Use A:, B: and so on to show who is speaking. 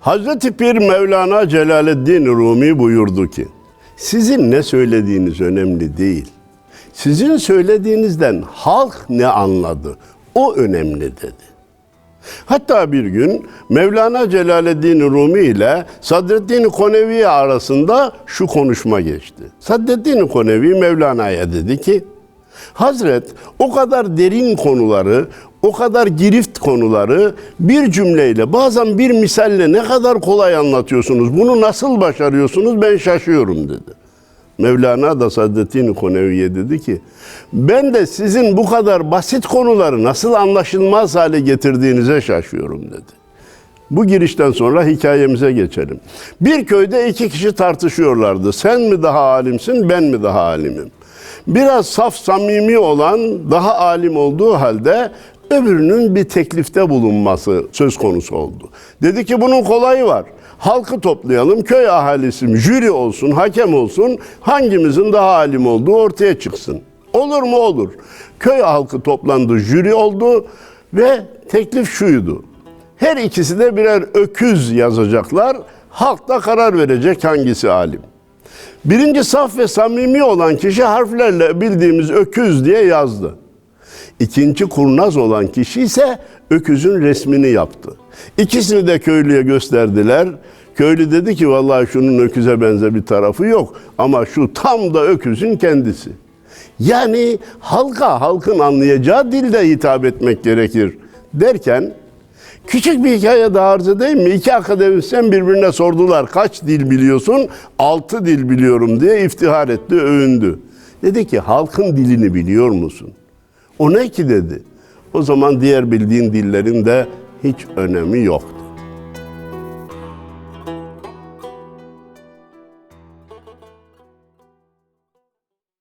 A: Hazreti Pir Mevlana Celaleddin Rumi buyurdu ki, sizin ne söylediğiniz önemli değil. Sizin söylediğinizden halk ne anladı? O önemli dedi. Hatta bir gün Mevlana Celaleddin Rumi ile Sadreddin Konevi arasında şu konuşma geçti. Sadreddin Konevi Mevlana'ya dedi ki, Hazret o kadar derin konuları, o kadar girift konuları bir cümleyle, bazen bir misalle ne kadar kolay anlatıyorsunuz. Bunu nasıl başarıyorsunuz ben şaşıyorum dedi. Mevlana da Saddettin Konevi'ye dedi ki, ben de sizin bu kadar basit konuları nasıl anlaşılmaz hale getirdiğinize şaşıyorum dedi. Bu girişten sonra hikayemize geçelim. Bir köyde iki kişi tartışıyorlardı. Sen mi daha alimsin, ben mi daha alimim? Biraz saf samimi olan daha alim olduğu halde öbürünün bir teklifte bulunması söz konusu oldu. Dedi ki bunun kolayı var. Halkı toplayalım, köy ahalisi jüri olsun, hakem olsun, hangimizin daha alim olduğu ortaya çıksın. Olur mu olur. Köy halkı toplandı, jüri oldu ve teklif şuydu. Her ikisi de birer öküz yazacaklar. Halk da karar verecek hangisi alim. Birinci saf ve samimi olan kişi harflerle bildiğimiz öküz diye yazdı. İkinci kurnaz olan kişi ise öküzün resmini yaptı. İkisini de köylüye gösterdiler. Köylü dedi ki vallahi şunun öküze benzer bir tarafı yok ama şu tam da öküzün kendisi. Yani halka, halkın anlayacağı dilde hitap etmek gerekir derken Küçük bir hikaye daha arz edeyim mi? İki akademisyen birbirine sordular. Kaç dil biliyorsun? Altı dil biliyorum diye iftihar etti, övündü. Dedi ki halkın dilini biliyor musun? O ne ki dedi. O zaman diğer bildiğin dillerin de hiç önemi yoktu.